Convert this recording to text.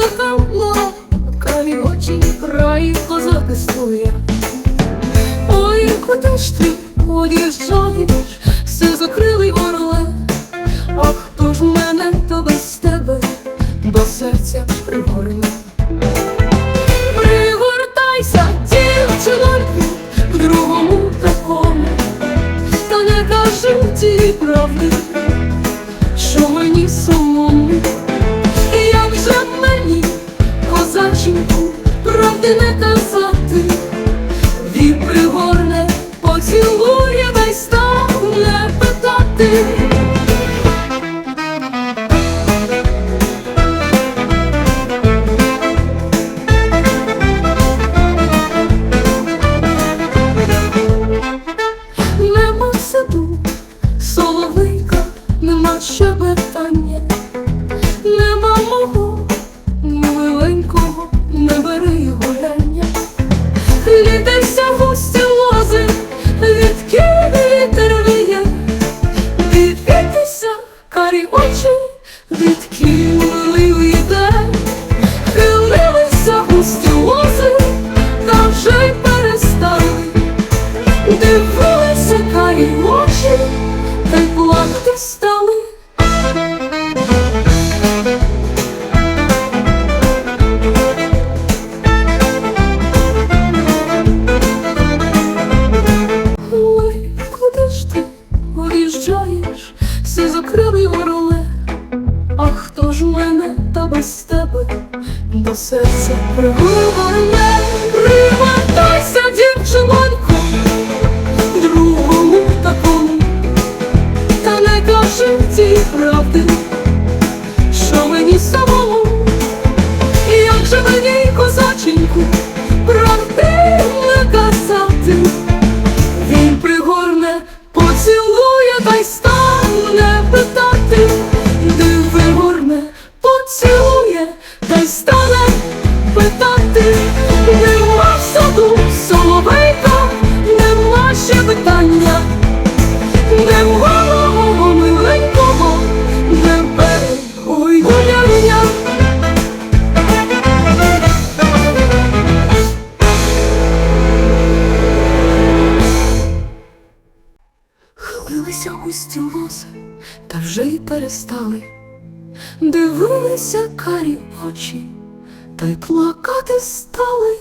плекало, карі очі край козаки стоя. Ой, куди ж ти од'їжджаєш, все закрили орле, а хто ж мене, то без тебе до серця пригорне. Пригортайся, дівчиноньку, к другому такому, та не кажи ті правди, що мені самому, козаченьку, правди не казати, він пригорне, поцілує, дай став не питати. Нема саду, соловейка, нема щебетання, Літайся густі лози, від вітер віє, відкритися карі очі, від кілив йде, хилилися густі лози, та вже й перестали. Дивилися карі очі, та й плакати стали. До серця пригорне, привертайся, дівчинонько, другому такому, та не кажи ті правди, що мені самому, і як же мені козаченьку, правди не казати. Він пригорне, поцілує, та й стане питати, диви горне, поцілує, густі лози, та вже й перестали. Дивилися карі очі, та й плакати стали.